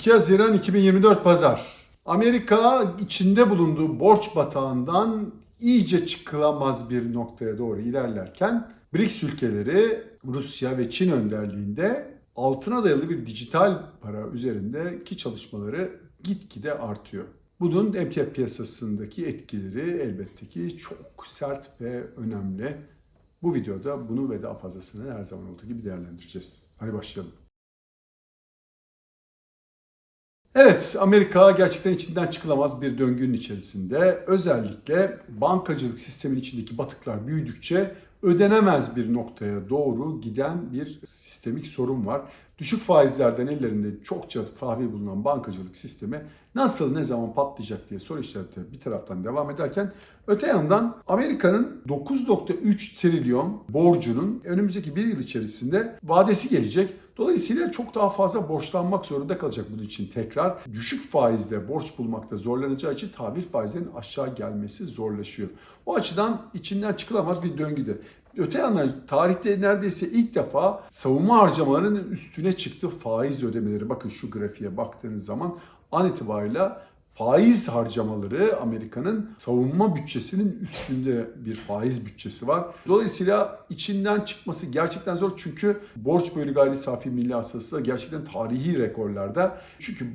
2 Haziran 2024 Pazar. Amerika içinde bulunduğu borç batağından iyice çıkılamaz bir noktaya doğru ilerlerken BRICS ülkeleri Rusya ve Çin önderliğinde altına dayalı bir dijital para üzerindeki çalışmaları gitgide artıyor. Bunun emtia piyasasındaki etkileri elbette ki çok sert ve önemli. Bu videoda bunu ve daha fazlasını her zaman olduğu gibi değerlendireceğiz. Hadi başlayalım. Evet, Amerika gerçekten içinden çıkılamaz bir döngünün içerisinde. Özellikle bankacılık sistemin içindeki batıklar büyüdükçe ödenemez bir noktaya doğru giden bir sistemik sorun var. Düşük faizlerden ellerinde çokça tahvil bulunan bankacılık sistemi nasıl ne zaman patlayacak diye soru işareti bir taraftan devam ederken öte yandan Amerika'nın 9.3 trilyon borcunun önümüzdeki bir yıl içerisinde vadesi gelecek. Dolayısıyla çok daha fazla borçlanmak zorunda kalacak bunun için tekrar. Düşük faizle borç bulmakta zorlanacağı için tahvil faizlerinin aşağı gelmesi zorlaşıyor. O açıdan içinden çıkılamaz bir döngüde. Öte yandan tarihte neredeyse ilk defa savunma harcamalarının üstüne çıktı faiz ödemeleri. Bakın şu grafiğe baktığınız zaman an itibariyle faiz harcamaları Amerika'nın savunma bütçesinin üstünde bir faiz bütçesi var. Dolayısıyla içinden çıkması gerçekten zor çünkü borç bölü gayri safi milli hasılası da gerçekten tarihi rekorlarda. Çünkü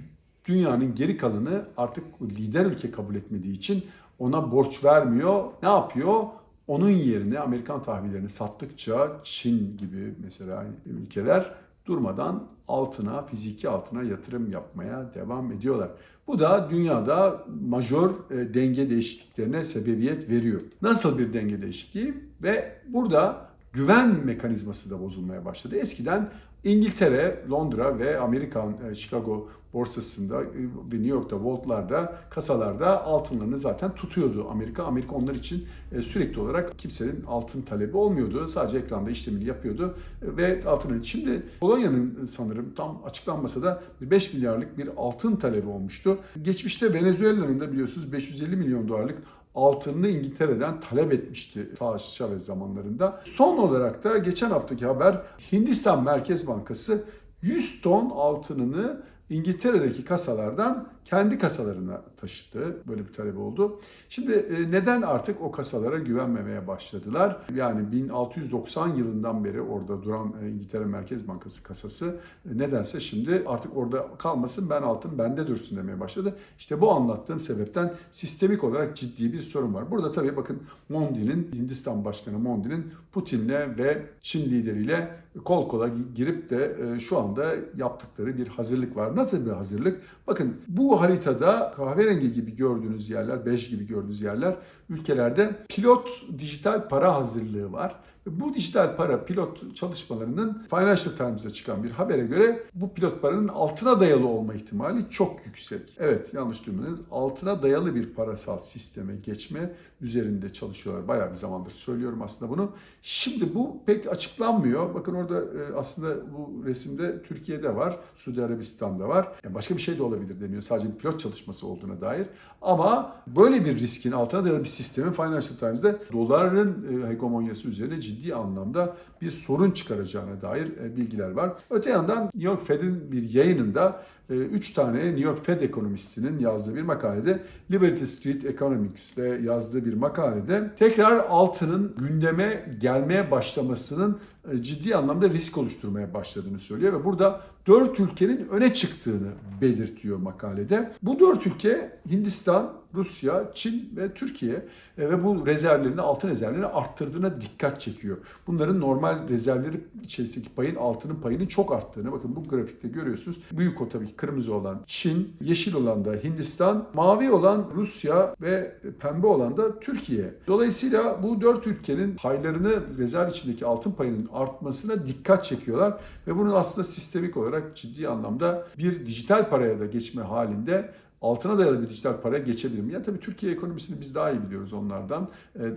dünyanın geri kalanı artık lider ülke kabul etmediği için ona borç vermiyor. Ne yapıyor? Onun yerine Amerikan tahvillerini sattıkça Çin gibi mesela ülkeler durmadan altına, fiziki altına yatırım yapmaya devam ediyorlar. Bu da dünyada majör e, denge değişikliklerine sebebiyet veriyor. Nasıl bir denge değişikliği? Ve burada güven mekanizması da bozulmaya başladı. Eskiden İngiltere, Londra ve Amerikan e, Chicago borsasında e, ve New York'ta vaultlarda, kasalarda altınlarını zaten tutuyordu Amerika. Amerika onlar için e, sürekli olarak kimsenin altın talebi olmuyordu. Sadece ekranda işlemini yapıyordu ve altını. Şimdi Polonya'nın sanırım tam açıklanmasa da 5 milyarlık bir altın talebi olmuştu. Geçmişte Venezuela'nın da biliyorsunuz 550 milyon dolarlık altınını İngiltere'den talep etmişti ta Chavez zamanlarında. Son olarak da geçen haftaki haber Hindistan Merkez Bankası 100 ton altınını İngiltere'deki kasalardan kendi kasalarına taşıdı. Böyle bir talep oldu. Şimdi e, neden artık o kasalara güvenmemeye başladılar? Yani 1690 yılından beri orada duran e, İngiltere Merkez Bankası kasası e, nedense şimdi artık orada kalmasın ben altın bende dursun demeye başladı. İşte bu anlattığım sebepten sistemik olarak ciddi bir sorun var. Burada tabii bakın Mondi'nin, Hindistan Başkanı Mondi'nin Putin'le ve Çin lideriyle kol kola girip de şu anda yaptıkları bir hazırlık var. Nasıl bir hazırlık? Bakın bu haritada kahverengi gibi gördüğünüz yerler, bej gibi gördüğünüz yerler ülkelerde pilot dijital para hazırlığı var. Bu dijital para pilot çalışmalarının Financial Times'da çıkan bir habere göre bu pilot paranın altına dayalı olma ihtimali çok yüksek. Evet yanlış duymadınız. Altına dayalı bir parasal sisteme geçme üzerinde çalışıyorlar. Bayağı bir zamandır söylüyorum aslında bunu. Şimdi bu pek açıklanmıyor. Bakın orada aslında bu resimde Türkiye'de var, Suudi Arabistan'da var. Yani başka bir şey de olabilir deniyor. Sadece bir pilot çalışması olduğuna dair. Ama böyle bir riskin altına dayalı bir sistemin Financial Times'da doların hegemonyası üzerine ciddi anlamda bir sorun çıkaracağına dair bilgiler var. Öte yandan New York Fed'in bir yayınında 3 tane New York Fed ekonomistinin yazdığı bir makalede Liberty Street Economics'te yazdığı bir makalede tekrar altının gündeme gelmeye başlamasının ciddi anlamda risk oluşturmaya başladığını söylüyor ve burada dört ülkenin öne çıktığını belirtiyor makalede. Bu dört ülke Hindistan, Rusya, Çin ve Türkiye ve bu rezervlerini, altın rezervlerini arttırdığına dikkat çekiyor. Bunların normal rezervleri içerisindeki payın altının payının çok arttığını bakın bu grafikte görüyorsunuz. Büyük o tabii kırmızı olan Çin, yeşil olan da Hindistan, mavi olan Rusya ve pembe olan da Türkiye. Dolayısıyla bu dört ülkenin paylarını rezerv içindeki altın payının artmasına dikkat çekiyorlar ve bunun aslında sistemik olarak ciddi anlamda bir dijital paraya da geçme halinde altına dayalı bir dijital paraya geçebilir mi? Ya tabii Türkiye ekonomisini biz daha iyi biliyoruz onlardan.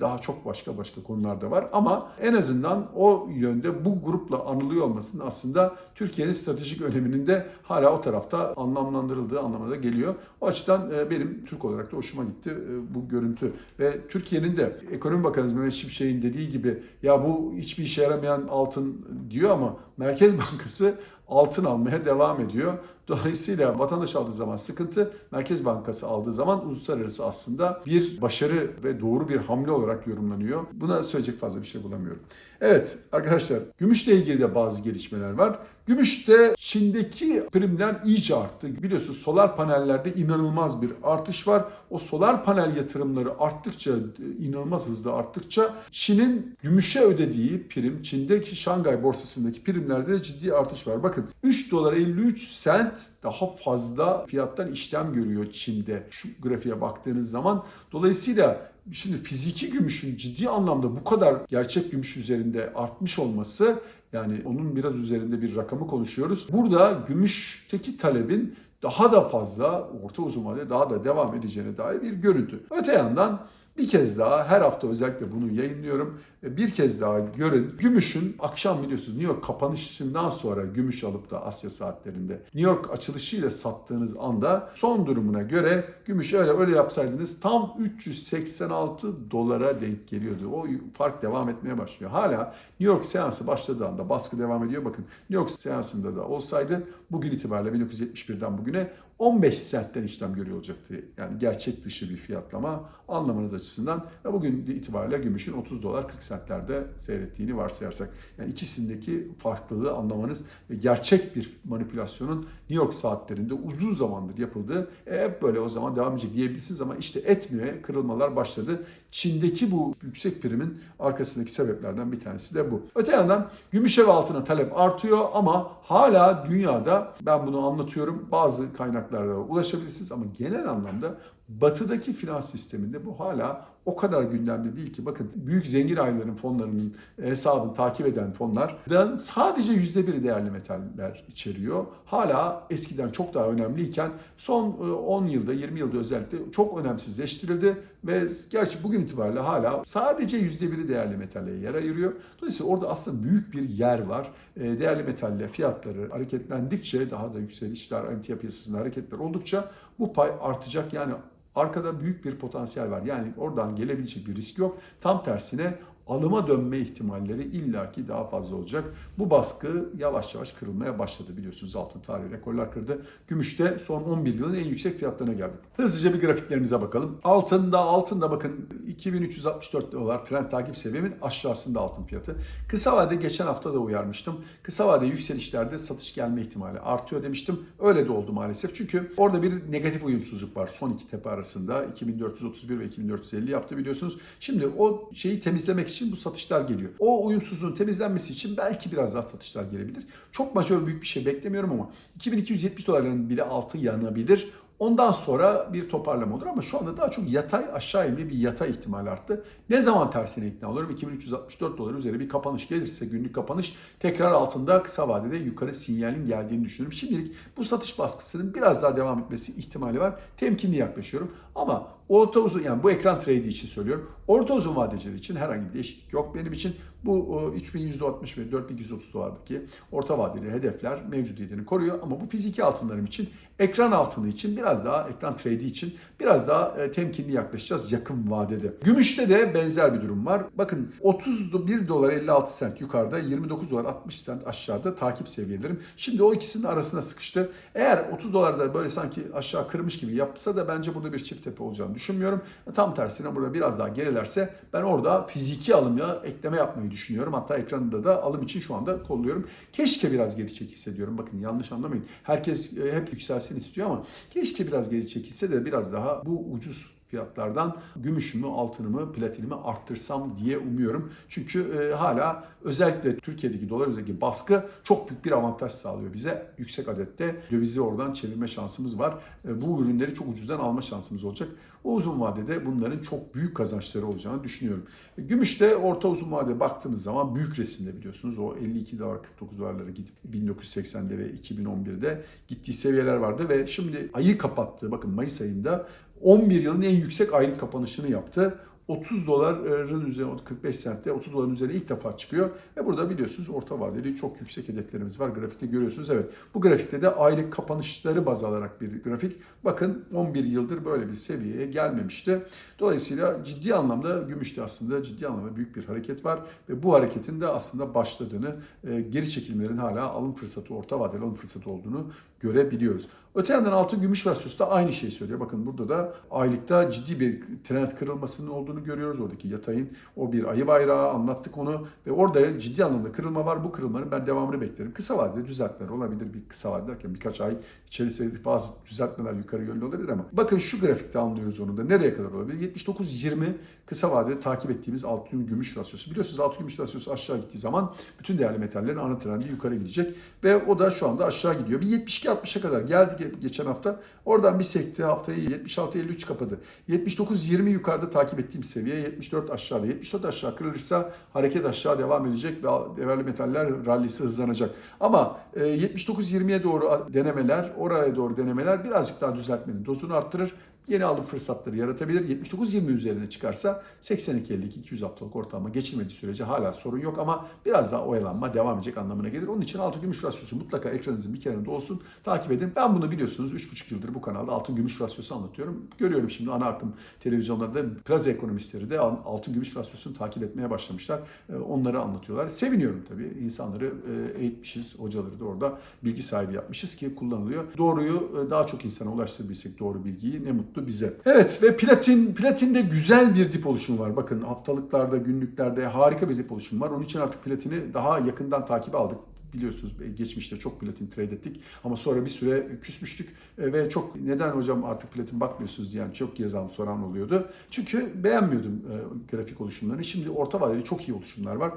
Daha çok başka başka konular da var ama en azından o yönde bu grupla anılıyor olmasının aslında Türkiye'nin stratejik öneminin de hala o tarafta anlamlandırıldığı anlamına da geliyor. O açıdan benim Türk olarak da hoşuma gitti bu görüntü. Ve Türkiye'nin de ekonomi bakanımız Mehmet Şimşek'in dediği gibi ya bu hiçbir işe yaramayan altın diyor ama Merkez Bankası altın almaya devam ediyor. Dolayısıyla vatandaş aldığı zaman sıkıntı, Merkez Bankası aldığı zaman uluslararası aslında bir başarı ve doğru bir hamle olarak yorumlanıyor. Buna söyleyecek fazla bir şey bulamıyorum. Evet arkadaşlar gümüşle ilgili de bazı gelişmeler var. Gümüşte Çin'deki primler iyice arttı. Biliyorsunuz solar panellerde inanılmaz bir artış var. O solar panel yatırımları arttıkça, inanılmaz hızlı arttıkça Çin'in gümüşe ödediği prim, Çin'deki Şangay borsasındaki primlerde de ciddi artış var. Bakın 3 dolar 53 sent daha fazla fiyattan işlem görüyor Çin'de şu grafiğe baktığınız zaman. Dolayısıyla Şimdi fiziki gümüşün ciddi anlamda bu kadar gerçek gümüş üzerinde artmış olması yani onun biraz üzerinde bir rakamı konuşuyoruz. Burada gümüşteki talebin daha da fazla orta uzun vadede daha da devam edeceğine dair bir görüntü. Öte yandan bir kez daha her hafta özellikle bunu yayınlıyorum. Bir kez daha görün. Gümüşün akşam biliyorsunuz New York kapanışından sonra gümüş alıp da Asya saatlerinde New York açılışıyla sattığınız anda son durumuna göre gümüş öyle öyle yapsaydınız tam 386 dolara denk geliyordu. O fark devam etmeye başlıyor. Hala New York seansı başladığı anda baskı devam ediyor. Bakın New York seansında da olsaydı bugün itibariyle 1971'den bugüne 15 sentten işlem görüyor olacaktı. Yani gerçek dışı bir fiyatlama anlamanız açısından. Ve bugün itibariyle gümüşün 30 dolar 40 sentlerde seyrettiğini varsayarsak. Yani ikisindeki farklılığı anlamanız ve gerçek bir manipülasyonun New York saatlerinde uzun zamandır yapıldığı e, hep böyle o zaman devam edecek diyebilirsiniz ama işte etmiyor. Kırılmalar başladı. Çin'deki bu yüksek primin arkasındaki sebeplerden bir tanesi de bu. Öte yandan gümüşe ve altına talep artıyor ama hala dünyada ben bunu anlatıyorum bazı kaynaklarda ulaşabilirsiniz ama genel anlamda batıdaki finans sisteminde bu hala o kadar gündemde değil ki. Bakın büyük zengin ailelerin fonlarının hesabını takip eden fonlardan sadece %1'i değerli metaller içeriyor. Hala eskiden çok daha önemliyken son 10 yılda 20 yılda özellikle çok önemsizleştirildi ve gerçi bugün itibariyle hala sadece %1'i değerli metalle yer ayırıyor. Dolayısıyla orada aslında büyük bir yer var. Değerli metalle fiyatları hareketlendikçe daha da yükselişler, emtia piyasasında hareketler oldukça bu pay artacak. Yani arkada büyük bir potansiyel var. Yani oradan gelebilecek bir risk yok. Tam tersine alıma dönme ihtimalleri illaki daha fazla olacak. Bu baskı yavaş yavaş kırılmaya başladı biliyorsunuz. Altın tarihi rekorlar kırdı. Gümüşte son 11 yılın en yüksek fiyatlarına geldi. Hızlıca bir grafiklerimize bakalım. Altında altında bakın 2364 dolar trend takip seviyemin aşağısında altın fiyatı. Kısa vade geçen hafta da uyarmıştım. Kısa vade yükselişlerde satış gelme ihtimali artıyor demiştim. Öyle de oldu maalesef. Çünkü orada bir negatif uyumsuzluk var son iki tepe arasında. 2431 ve 2450 yaptı biliyorsunuz. Şimdi o şeyi temizlemek için bu satışlar geliyor. O uyumsuzluğun temizlenmesi için belki biraz daha satışlar gelebilir. Çok majör büyük bir şey beklemiyorum ama 2270 doların bile altı yanabilir. Ondan sonra bir toparlama olur ama şu anda daha çok yatay aşağı inme bir yatay ihtimali arttı. Ne zaman tersine ikna olurum? 2364 dolar üzeri bir kapanış gelirse günlük kapanış tekrar altında kısa vadede yukarı sinyalin geldiğini düşünüyorum. Şimdilik bu satış baskısının biraz daha devam etmesi ihtimali var. Temkinli yaklaşıyorum ama orta uzun yani bu ekran trade için söylüyorum. Orta uzun vadeciler için herhangi bir değişiklik yok benim için. Bu 3160 ve 4130 dolardaki orta vadeli hedefler mevcudiyetini koruyor ama bu fiziki altınlarım için ekran altını için biraz daha ekran trade'i için biraz daha e, temkinli yaklaşacağız yakın vadede. Gümüşte de benzer bir durum var. Bakın 31 dolar 56 sent yukarıda 29 dolar 60 sent aşağıda takip seviyelerim. Şimdi o ikisinin arasına sıkıştı. Eğer 30 dolarda böyle sanki aşağı kırmış gibi yapsa da bence burada bir çift tepe olacağını düşünmüyorum. Tam tersine burada biraz daha gerilerse ben orada fiziki alımya ekleme yapmayı düşünüyorum. Hatta ekranında da alım için şu anda kolluyorum. Keşke biraz geri çekilse diyorum. Bakın yanlış anlamayın. Herkes e, hep yükselsin istiyor ama keşke biraz geri çekilse de biraz daha bu ucuz fiyatlardan gümüşümü, altınımı, platinimi arttırsam diye umuyorum. Çünkü e, hala özellikle Türkiye'deki dolar üzerindeki baskı çok büyük bir avantaj sağlıyor bize. Yüksek adette dövizi oradan çevirme şansımız var. E, bu ürünleri çok ucuzdan alma şansımız olacak. O uzun vadede bunların çok büyük kazançları olacağını düşünüyorum. E, gümüşte orta uzun vadede baktığımız zaman büyük resimde biliyorsunuz o 52 dolar 49 dolarlara gidip 1980'de ve 2011'de gittiği seviyeler vardı ve şimdi ayı kapattığı bakın Mayıs ayında 11 yılın en yüksek aylık kapanışını yaptı. 30 doların üzerine 45 sentte 30 doların üzerine ilk defa çıkıyor. Ve burada biliyorsunuz orta vadeli çok yüksek hedeflerimiz var. Grafikte görüyorsunuz. Evet bu grafikte de aylık kapanışları baz alarak bir grafik. Bakın 11 yıldır böyle bir seviyeye gelmemişti. Dolayısıyla ciddi anlamda gümüşte aslında ciddi anlamda büyük bir hareket var. Ve bu hareketin de aslında başladığını, e, geri çekilmelerin hala alım fırsatı, orta vadeli alım fırsatı olduğunu görebiliyoruz. Öte yandan altın gümüş rasyosu da aynı şeyi söylüyor. Bakın burada da aylıkta ciddi bir trend kırılmasının olduğunu görüyoruz. Oradaki yatayın o bir ayı bayrağı anlattık onu ve orada ciddi anlamda kırılma var. Bu kırılmanın ben devamını beklerim. Kısa vadede düzeltmeler olabilir. Bir kısa vadede derken birkaç ay içerisinde bazı düzeltmeler yukarı yönlü olabilir ama bakın şu grafikte anlıyoruz onu da. Nereye kadar olabilir? 79-20 kısa vadede takip ettiğimiz altın gümüş rasyosu. Biliyorsunuz altın gümüş rasyosu aşağı gittiği zaman bütün değerli metallerin ana trendi yukarı gidecek ve o da şu anda aşağı gidiyor. Bir 72-60'a kadar geldi geçen hafta. Oradan bir sekti haftayı 76-53 kapadı. 79-20 yukarıda takip ettiğim seviye 74 aşağıda. 74 aşağı kırılırsa hareket aşağı devam edecek ve değerli metaller rallisi hızlanacak. Ama e, 79-20'ye doğru denemeler, oraya doğru denemeler birazcık daha düzeltmenin dozunu arttırır yeni alım fırsatları yaratabilir. 79-20 üzerine çıkarsa 82-52-200 haftalık ortalama geçilmediği sürece hala sorun yok ama biraz daha oyalanma devam edecek anlamına gelir. Onun için altın gümüş rasyosu mutlaka ekranınızın bir kenarında olsun. Takip edin. Ben bunu biliyorsunuz 3,5 yıldır bu kanalda altın gümüş rasyosu anlatıyorum. Görüyorum şimdi ana akım televizyonlarda plaza ekonomistleri de altın gümüş rasyosunu takip etmeye başlamışlar. Ee, Onları anlatıyorlar. Seviniyorum tabii. İnsanları e, eğitmişiz. Hocaları da orada bilgi sahibi yapmışız ki kullanılıyor. Doğruyu e, daha çok insana ulaştırabilsek doğru bilgiyi ne mutlu bize. Evet ve platin platinde güzel bir dip oluşumu var. Bakın haftalıklarda, günlüklerde harika bir dip oluşumu var. Onun için artık platini daha yakından takip aldık biliyorsunuz geçmişte çok platin trade ettik ama sonra bir süre küsmüştük E, ve çok neden hocam artık platin bakmıyorsunuz diyen çok yazan soran oluyordu. Çünkü beğenmiyordum e, grafik oluşumlarını. Şimdi orta vadeli çok iyi oluşumlar var.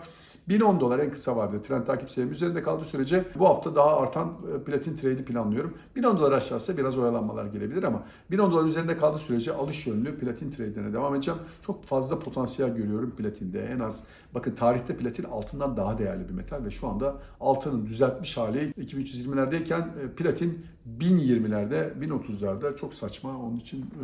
1010 dolar en kısa vadede trend takip seviyem üzerinde kaldığı sürece bu hafta daha artan e, platin trade'i planlıyorum. 1010 dolar aşağısı biraz oyalanmalar gelebilir ama 1010 dolar üzerinde kaldığı sürece alış yönlü platin trade'ine devam edeceğim. Çok fazla potansiyel görüyorum platinde. En az bakın tarihte platin altından daha değerli bir metal ve şu anda altının düzeltmiş hali 2320'lerdeyken e, platin 1020'lerde, 1030'larda çok saçma. Onun için e,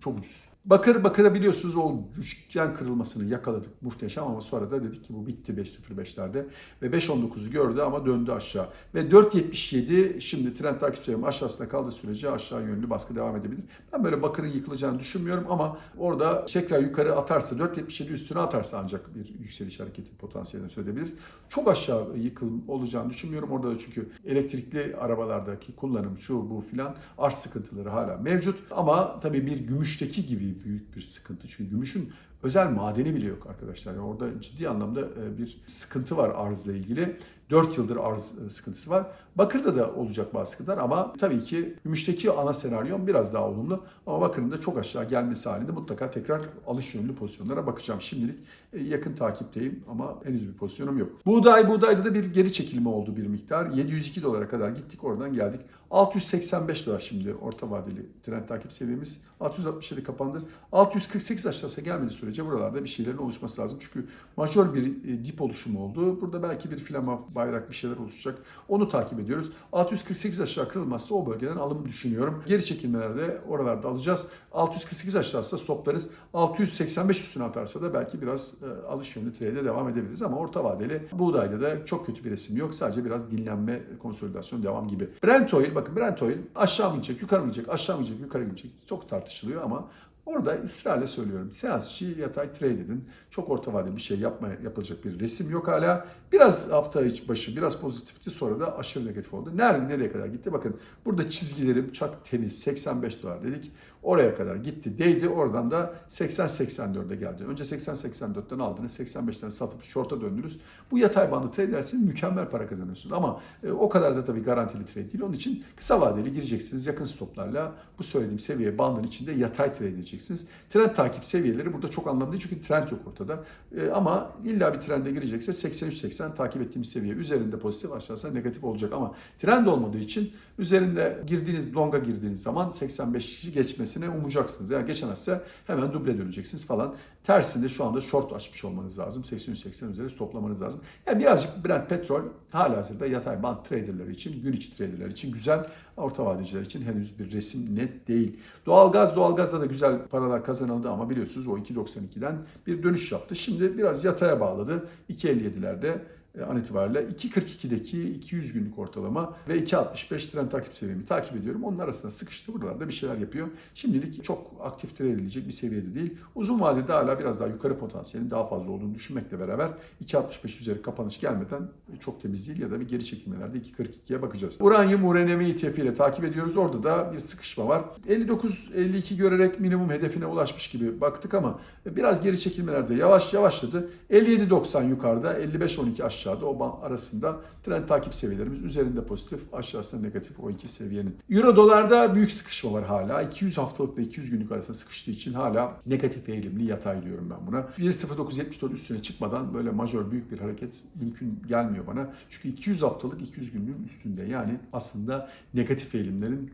çok ucuz. Bakır bakıra biliyorsunuz o üçgen kırılmasını yakaladık muhteşem ama sonra da dedik ki bu bitti 5.05'lerde ve 5.19'u gördü ama döndü aşağı. Ve 4.77 şimdi trend takip seviyem aşağısında kaldığı sürece aşağı yönlü baskı devam edebilir. Ben böyle bakırın yıkılacağını düşünmüyorum ama orada tekrar yukarı atarsa 4.77 üstüne atarsa ancak bir yükseliş hareketi potansiyelini söyleyebiliriz. Çok aşağı yıkılım olacağını düşünmüyorum. Orada da çünkü elektrikli arabalardaki kullanım şu bu filan arz sıkıntıları hala mevcut. Ama tabii bir gümüşteki gibi büyük bir sıkıntı. Çünkü gümüşün özel madeni bile yok arkadaşlar. Yani orada ciddi anlamda e, bir sıkıntı var arzla ilgili. 4 yıldır arz e, sıkıntısı var. Bakır'da da olacak bazı sıkıntılar ama tabii ki gümüşteki ana senaryom biraz daha olumlu. Ama bakırın da çok aşağı gelmesi halinde mutlaka tekrar alış yönlü pozisyonlara bakacağım. Şimdilik e, yakın takipteyim ama henüz bir pozisyonum yok. Buğday, buğdayda da bir geri çekilme oldu bir miktar. 702 dolara kadar gittik oradan geldik. 685 dolar şimdi orta vadeli trend takip seviyemiz. 667 kapandı. 648 aşağısı gelmediği sürece buralarda bir şeylerin oluşması lazım. Çünkü majör bir e, dip oluşumu oldu. Burada belki bir flama bayrak bir şeyler oluşacak. Onu takip ediyoruz. 648 aşağı kırılmazsa o bölgeden alım düşünüyorum. Geri çekilmelerde oralarda alacağız. 648 aşağısı stoplarız. 685 üstüne atarsa da belki biraz e, alış yönlü trade'e devam edebiliriz ama orta vadeli buğdayda da çok kötü bir resim yok. Sadece biraz dinlenme, konsolidasyon devam gibi. Brent oil bakın Brent oil aşağı mı gidecek, yukarı mı gidecek, aşağı mı gidecek, yukarı mı gidecek çok tartışılıyor ama Orada ısrarla söylüyorum. Seansçı yatay trade edin. Çok orta vadeli bir şey yapma, yapılacak bir resim yok hala. Biraz hafta içi başı biraz pozitifti sonra da aşırı negatif oldu. Nerede nereye kadar gitti? Bakın burada çizgilerim çok temiz 85 dolar dedik. Oraya kadar gitti değdi oradan da 80-84'e geldi. Önce 80-84'ten aldınız 85'ten satıp short'a döndünüz. Bu yatay bandı trade ederseniz mükemmel para kazanıyorsunuz. Ama e, o kadar da tabii garantili trade değil. Onun için kısa vadeli gireceksiniz yakın stoplarla bu söylediğim seviye bandın içinde yatay trade edeceksiniz. Trend takip seviyeleri burada çok anlamlı değil çünkü trend yok ortada. E, ama illa bir trende girecekse 83-80 takip ettiğimiz seviye üzerinde pozitif aşağısında negatif olacak ama trend olmadığı için üzerinde girdiğiniz longa girdiğiniz zaman 85'i geçmesi geçmesine umacaksınız. Eğer geçemezse hemen duble döneceksiniz falan. Tersinde şu anda short açmış olmanız lazım. 80-80 üzeri toplamanız lazım. Yani birazcık Brent petrol hala hazırda yatay band traderları için, gün içi traderlar için güzel. Orta vadeciler için henüz bir resim net değil. Doğalgaz, doğalgazda da güzel paralar kazanıldı ama biliyorsunuz o 2.92'den bir dönüş yaptı. Şimdi biraz yataya bağladı. 2.57'lerde e, an itibariyle 2.42'deki 200 günlük ortalama ve 2.65 trend takip seviyemi takip ediyorum. Onun arasında sıkıştı buralarda bir şeyler yapıyor. Şimdilik çok aktif trade edilecek bir seviyede değil. Uzun vadede hala biraz daha yukarı potansiyelin daha fazla olduğunu düşünmekle beraber 2.65 üzeri kapanış gelmeden çok temiz değil ya da bir geri çekilmelerde 2.42'ye bakacağız. Uranyum URNM ETF ile takip ediyoruz. Orada da bir sıkışma var. 59-52 görerek minimum hedefine ulaşmış gibi baktık ama biraz geri çekilmelerde yavaş yavaşladı. 57.90 yukarıda, 55.12 aşağıda o ban arasında trend takip seviyelerimiz üzerinde pozitif, aşağısında negatif o iki seviyenin. Euro dolarda büyük sıkışma var hala. 200 haftalıkla 200 günlük arasında sıkıştığı için hala negatif eğilimli yatay diyorum ben buna. 1.0974 üstüne çıkmadan böyle majör büyük bir hareket mümkün gelmiyor bana. Çünkü 200 haftalık 200 günlüğün üstünde yani aslında negatif eğilimlerin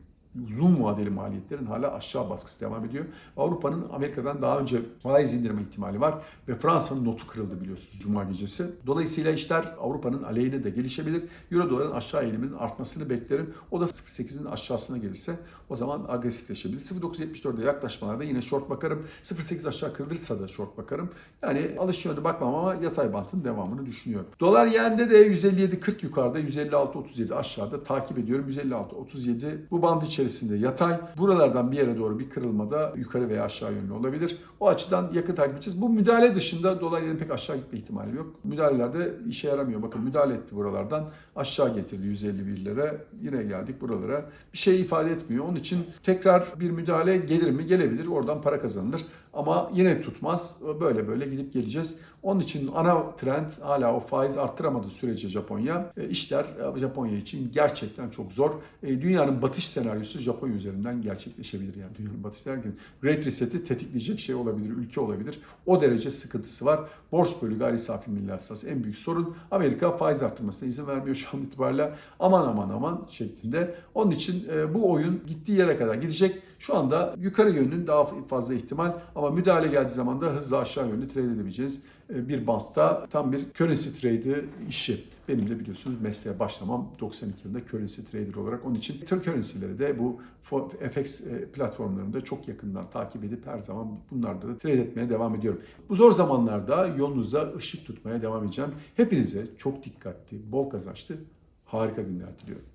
uzun vadeli maliyetlerin hala aşağı baskısı devam ediyor. Avrupa'nın Amerika'dan daha önce faiz indirme ihtimali var ve Fransa'nın notu kırıldı biliyorsunuz Cuma gecesi. Dolayısıyla işler Avrupa'nın aleyhine de gelişebilir. Euro doların aşağı eğiliminin artmasını beklerim. O da 0.8'in aşağısına gelirse o zaman agresifleşebilir. 0.974'e yaklaşmalarda yine short bakarım. 0.8 aşağı kırılırsa da short bakarım. Yani alış yönde bakmam ama yatay bantın devamını düşünüyorum. Dolar yende de 157.40 yukarıda, 156.37 aşağıda takip ediyorum. 156.37 bu band içerisinde yatay. Buralardan bir yere doğru bir kırılmada yukarı veya aşağı yönlü olabilir. O açıdan yakın takip edeceğiz. Bu müdahale dışında dolar yerin pek aşağı gitme ihtimali yok. Müdahalelerde işe yaramıyor. Bakın müdahale etti buralardan. Aşağı getirdi 151'lere. Yine geldik buralara. Bir şey ifade etmiyor. Onun için tekrar bir müdahale gelir mi? Gelebilir. Oradan para kazanılır. Ama yine tutmaz. Böyle böyle gidip geleceğiz. Onun için ana trend hala o faiz arttıramadığı sürece Japonya. E, işler e, Japonya için gerçekten çok zor. E, dünyanın batış senaryosu Japonya üzerinden gerçekleşebilir. Yani dünyanın batış derken Great Reset'i tetikleyecek şey olabilir, ülke olabilir. O derece sıkıntısı var. Borç bölü gayri safi milli hasılası en büyük sorun. Amerika faiz arttırmasına izin vermiyor şu an itibariyle. Aman aman aman şeklinde. Onun için e, bu oyun gittiği yere kadar gidecek. Şu anda yukarı yönünün daha fazla ihtimal ama müdahale geldiği zaman da hızlı aşağı yönlü trade edebileceğiz bir bantta tam bir currency trade işi. Benim de biliyorsunuz mesleğe başlamam 92 yılında currency trader olarak. Onun için Türk currency'leri de bu FX e, platformlarında çok yakından takip edip her zaman bunlarda da trade etmeye devam ediyorum. Bu zor zamanlarda yolunuzda ışık tutmaya devam edeceğim. Hepinize çok dikkatli, bol kazançlı, harika günler diliyorum.